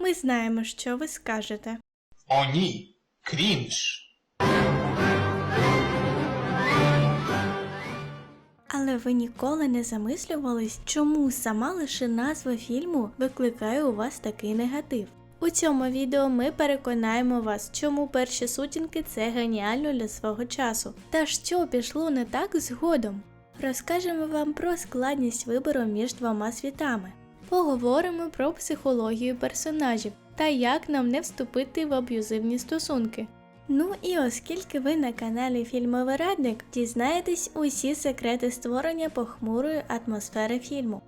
Ми знаємо, що ви скажете. О ні, крінж. Але ви ніколи не замислювались, чому сама лише назва фільму викликає у вас такий негатив. У цьому відео ми переконаємо вас, чому перші сутінки це геніально для свого часу, та що пішло не так згодом. Розкажемо вам про складність вибору між двома світами. Поговоримо про психологію персонажів та як нам не вступити в аб'юзивні стосунки. Ну і оскільки ви на каналі Фільмовий Радник, дізнаєтесь усі секрети створення похмурої атмосфери фільму.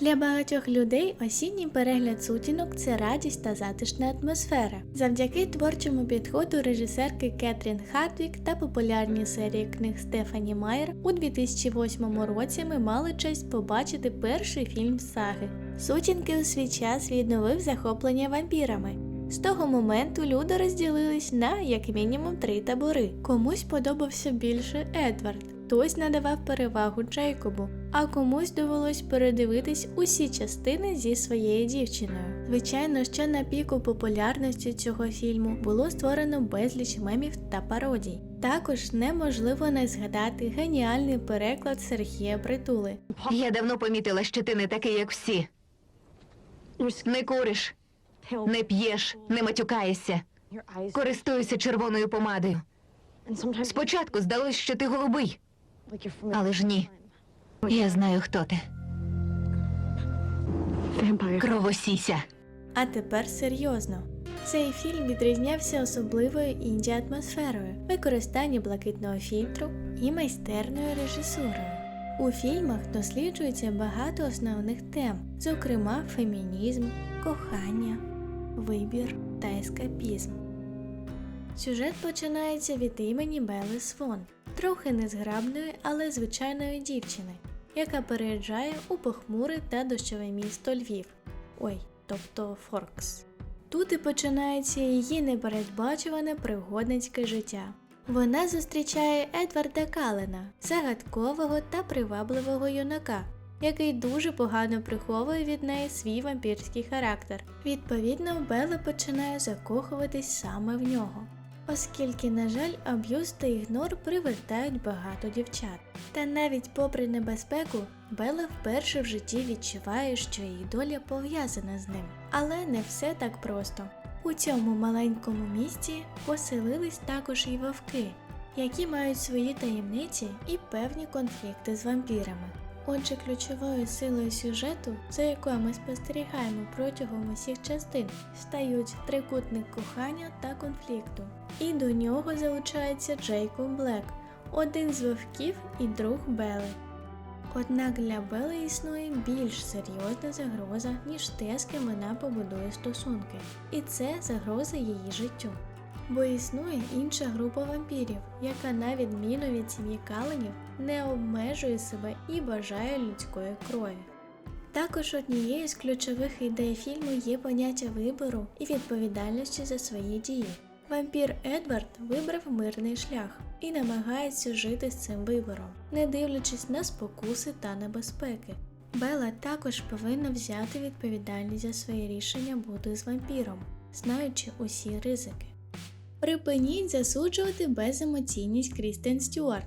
Для багатьох людей осінній перегляд сутінок це радість та затишна атмосфера. Завдяки творчому підходу режисерки Кетрін Хартвік та популярній серії книг Стефані Майер у 2008 році ми мали честь побачити перший фільм саги. Сутінки у свій час відновив захоплення вампірами. З того моменту люди розділились на як мінімум три табори. Комусь подобався більше Едвард, хтось надавав перевагу Джейкобу, а комусь довелось передивитись усі частини зі своєю дівчиною. Звичайно, що на піку популярності цього фільму було створено безліч мемів та пародій. Також неможливо не згадати геніальний переклад Сергія Притули. Я давно помітила, що ти не такий, як всі. Не куриш, не п'єш, не матюкаєшся, користуєшся червоною помадою. Спочатку здалось, що ти голубий, але ж ні. Я знаю, хто ти. Кровосіся. А тепер серйозно. Цей фільм відрізнявся особливою інді атмосферою, використанням блакитного фільтру і майстерною режисурою. У фільмах досліджується багато основних тем, зокрема фемінізм, кохання, вибір та ескапізм. Сюжет починається від імені Белли Свон, трохи незграбної, але звичайної дівчини, яка переїжджає у похмуре та дощове місто Львів. Ой, тобто Форкс. Тут і починається її непередбачуване пригодницьке життя. Вона зустрічає Едварда Калена, загадкового та привабливого юнака, який дуже погано приховує від неї свій вампірський характер. Відповідно, Белла починає закохуватись саме в нього. Оскільки, на жаль, аб'юз та ігнор привертають багато дівчат. Та навіть попри небезпеку, Белла вперше в житті відчуває, що її доля пов'язана з ним. Але не все так просто. У цьому маленькому місті поселились також і вовки, які мають свої таємниці і певні конфлікти з вампірами. Отже, ключовою силою сюжету, за якою ми спостерігаємо протягом усіх частин, стають трикутник кохання та конфлікту. І до нього залучається Джейкоб Блек, один з вовків і друг Бели. Однак для Бели існує більш серйозна загроза, ніж те, з ким вона побудує стосунки, і це загроза її життю. Бо існує інша група вампірів, яка, на відміну від сім'ї Каленів, не обмежує себе і бажає людської крові. Також однією з ключових ідей фільму є поняття вибору і відповідальності за свої дії. Вампір Едвард вибрав мирний шлях і намагається жити з цим вибором, не дивлячись на спокуси та небезпеки. Бела також повинна взяти відповідальність за своє рішення бути з вампіром, знаючи усі ризики. Припиніть засуджувати беземоційність Крістен Стюарт.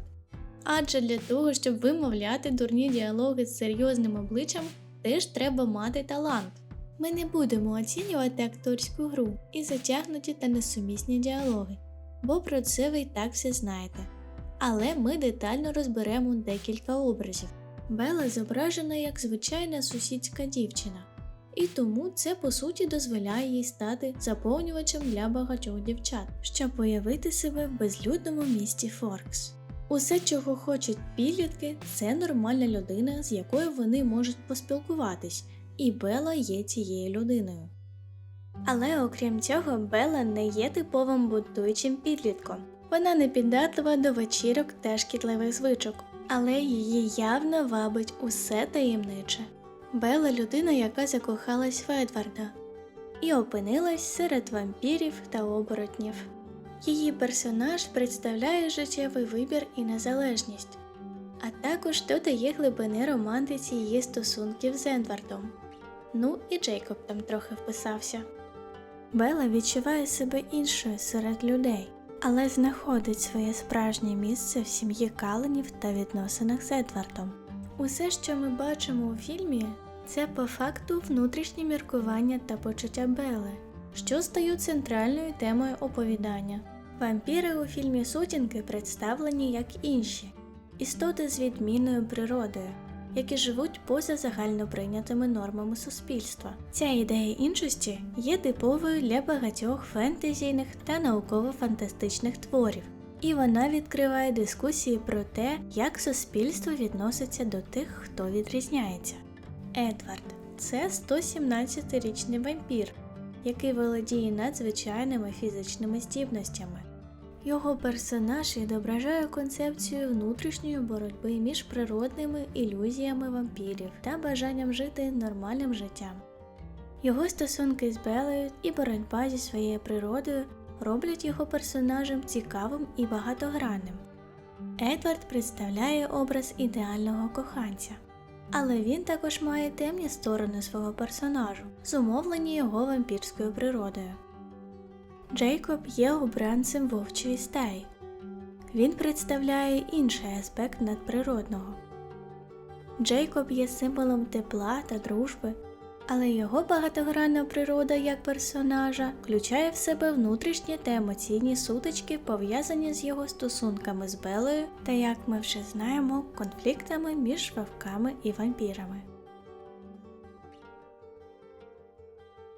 Адже для того, щоб вимовляти дурні діалоги з серйозним обличчям, теж треба мати талант. Ми не будемо оцінювати акторську гру і затягнуті та несумісні діалоги, бо про це ви і так все знаєте. Але ми детально розберемо декілька образів. Бела зображена як звичайна сусідська дівчина, і тому це по суті дозволяє їй стати заповнювачем для багатьох дівчат, щоб появити себе в безлюдному місті Форкс. Усе, чого хочуть підлітки, це нормальна людина, з якою вони можуть поспілкуватись, і Бела є цією людиною. Але окрім цього, Бела не є типовим будуючим підлітком. Вона не піддатлива до вечірок та шкідливих звичок, але її явно вабить усе таємниче. Бела людина, яка закохалась в Едварда і опинилась серед вампірів та оборотнів. Її персонаж представляє життєвий вибір і незалежність. а також додає глибини романтиці її стосунків з Едвардом. Ну і Джейкоб там трохи вписався. Бела відчуває себе іншою серед людей, але знаходить своє справжнє місце в сім'ї Каленів та відносинах з Едвардом. Усе, що ми бачимо у фільмі, це по факту внутрішні міркування та почуття Бели, що стають центральною темою оповідання. Вампіри у фільмі Сутінки представлені як інші істоти з відмінною природою, які живуть поза загальноприйнятими нормами суспільства. Ця ідея іншості є типовою для багатьох фентезійних та науково-фантастичних творів, і вона відкриває дискусії про те, як суспільство відноситься до тих, хто відрізняється. Едвард це 117-річний вампір, який володіє надзвичайними фізичними здібностями. Його персонаж відображає концепцію внутрішньої боротьби між природними ілюзіями вампірів та бажанням жити нормальним життям. Його стосунки з Белою і боротьба зі своєю природою роблять його персонажем цікавим і багатогранним. Едвард представляє образ ідеального коханця, але він також має темні сторони свого персонажу, зумовлені його вампірською природою. Джейкоб є обранцем вовчої стаї. Він представляє інший аспект надприродного. Джейкоб є символом тепла та дружби, але його багатогранна природа як персонажа включає в себе внутрішні та емоційні сутички, пов'язані з його стосунками з Белою та, як ми вже знаємо, конфліктами між вовками і вампірами.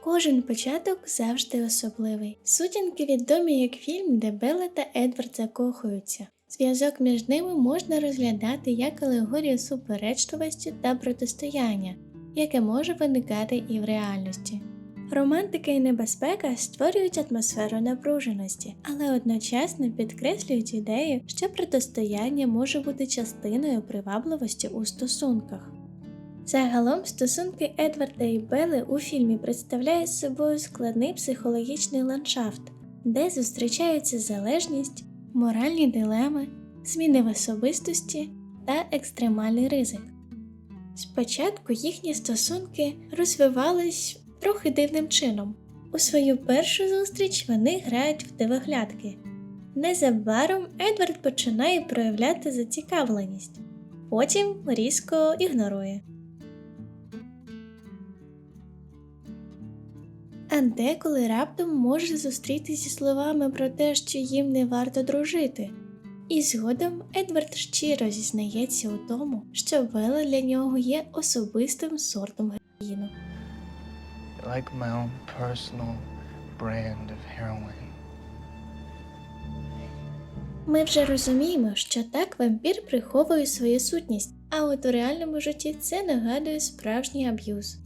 Кожен початок завжди особливий. Сутінки відомі як фільм, де Белла та Едвард закохуються. Зв'язок між ними можна розглядати як алегорію суперечливості та протистояння, яке може виникати і в реальності. Романтика і небезпека створюють атмосферу напруженості, але одночасно підкреслюють ідею, що протистояння може бути частиною привабливості у стосунках. Загалом стосунки Едварда і Белли у фільмі представляють собою складний психологічний ландшафт, де зустрічаються залежність, моральні дилеми, зміни в особистості та екстремальний ризик. Спочатку їхні стосунки розвивались трохи дивним чином. У свою першу зустріч вони грають в дивоглядки. Незабаром Едвард починає проявляти зацікавленість, потім різко ігнорує. А деколи раптом може зустрітися словами про те, що їм не варто дружити. І згодом Едвард щиро зізнається у тому, що Белла для нього є особистим сортом героїну. like my own personal brand of heroin. Ми вже розуміємо, що так вампір приховує свою сутність, а от у реальному житті це нагадує справжній аб'юз.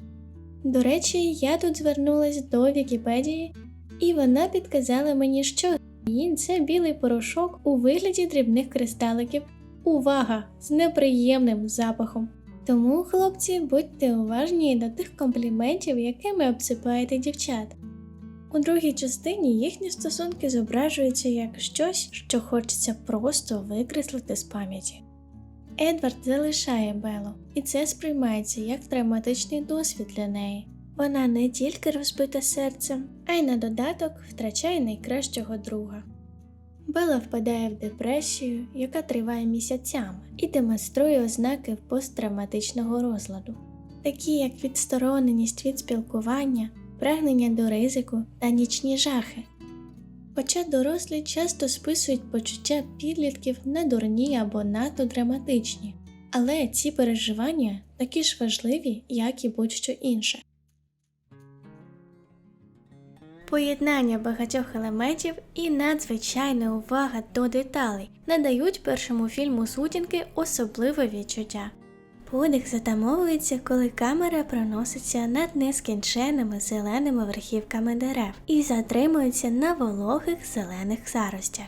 До речі, я тут звернулась до Вікіпедії, і вона підказала мені, що героїн – це білий порошок у вигляді дрібних кристаликів. Увага! З неприємним запахом. Тому, хлопці, будьте уважні до тих компліментів, якими обсипаєте дівчат. У другій частині їхні стосунки зображуються як щось, що хочеться просто викреслити з пам'яті. Едвард залишає Белу, і це сприймається як травматичний досвід для неї. Вона не тільки розбита серцем, а й на додаток втрачає найкращого друга. Бела впадає в депресію, яка триває місяцями, і демонструє ознаки посттравматичного розладу, такі як відстороненість від спілкування, прагнення до ризику та нічні жахи. Хоча дорослі часто списують почуття підлітків на дурні або надто драматичні, але ці переживання такі ж важливі, як і будь-що інше. Поєднання багатьох елементів і надзвичайна увага до деталей надають першому фільму сутінки особливе відчуття. Подих затамовується, коли камера проноситься над нескінченними зеленими верхівками дерев і затримується на вологих зелених заростях.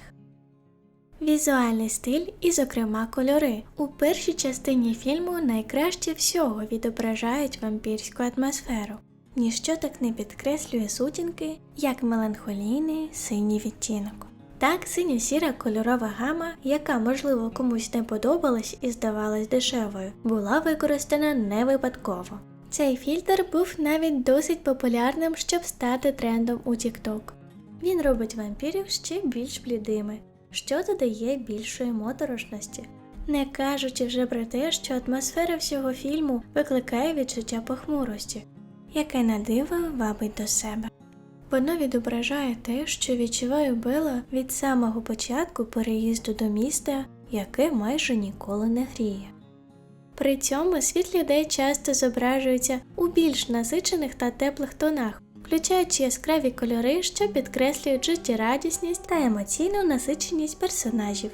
Візуальний стиль і, зокрема, кольори у першій частині фільму найкраще всього відображають вампірську атмосферу. Ніщо так не підкреслює сутінки, як меланхолійний синій відтінок. Так, синьо-сіра кольорова гама, яка, можливо, комусь не подобалась і здавалась дешевою, була використана не випадково. Цей фільтр був навіть досить популярним, щоб стати трендом у TikTok. Він робить вампірів ще більш блідими, що додає більшої моторошності. Не кажучи вже про те, що атмосфера всього фільму викликає відчуття похмурості, яке на диво вабить до себе. Воно відображає те, що відчуває Бела від самого початку переїзду до міста, яке майже ніколи не гріє. При цьому світ людей часто зображується у більш насичених та теплих тонах, включаючи яскраві кольори, що підкреслюють життєрадісність та емоційну насиченість персонажів.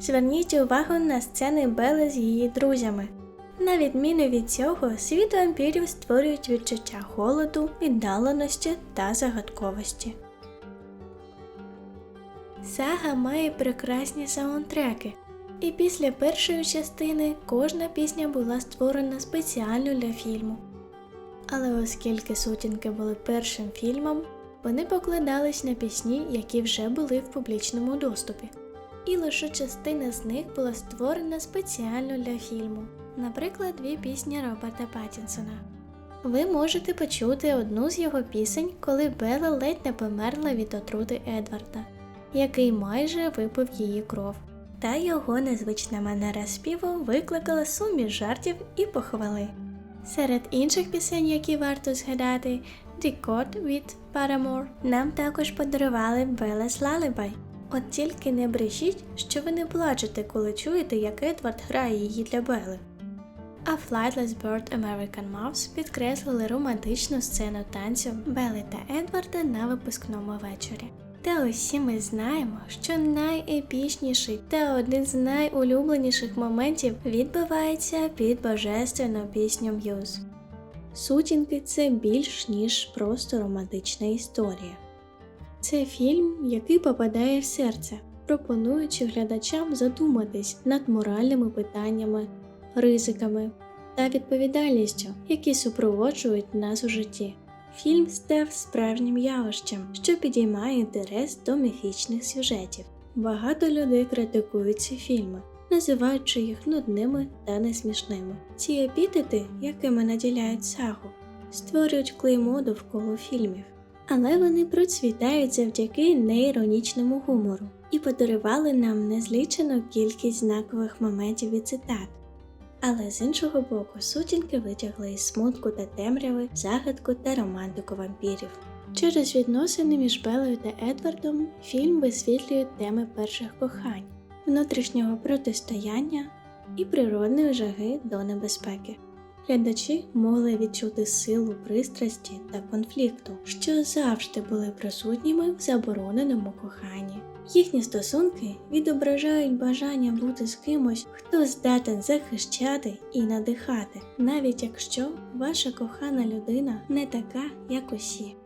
Зверніть увагу на сцени Бели з її друзями. На відміну від цього, світ вампірів створюють відчуття холоду, віддаленості та загадковості. Сага має прекрасні саундтреки, і після першої частини кожна пісня була створена спеціально для фільму. Але оскільки сутінки були першим фільмом, вони покладались на пісні, які вже були в публічному доступі. І лише частина з них була створена спеціально для фільму, наприклад, дві пісні Роберта Паттінсона. Ви можете почути одну з його пісень, коли Бела ледь не померла від отрути Едварда, який майже випив її кров. Та його незвична манера співу викликала суміш жартів і похвали. Серед інших пісень, які варто згадати, Дікот від Paramore нам також подарували Белес Lullaby. От тільки не брешіть, що ви не плачете, коли чуєте, як Едвард грає її для Бели. А Flightless Bird American Mouse підкреслили романтичну сцену танцю Бели та Едварда на випускному вечорі. Та усі ми знаємо, що найепічніший та один з найулюбленіших моментів відбувається під божественну пісню М'юз. Сутінки це більш ніж просто романтична історія. Це фільм, який попадає в серце, пропонуючи глядачам задуматись над моральними питаннями, ризиками та відповідальністю, які супроводжують нас у житті. Фільм став справжнім явищем, що підіймає інтерес до міфічних сюжетів. Багато людей критикують ці фільми, називаючи їх нудними та несмішними. Ці епітети, якими наділяють сагу, створюють клеймо довкола фільмів. Але вони процвітають завдяки неіронічному гумору і подарували нам незлічену кількість знакових моментів і цитат. Але з іншого боку, сутінки витягли із смутку та темряви, загадку та романтику вампірів. Через відносини між Белою та Едвардом фільм висвітлює теми перших кохань, внутрішнього протистояння і природної жаги до небезпеки. Глядачі могли відчути силу пристрасті та конфлікту, що завжди були присутніми в забороненому коханні. Їхні стосунки відображають бажання бути з кимось, хто здатен захищати і надихати, навіть якщо ваша кохана людина не така, як усі.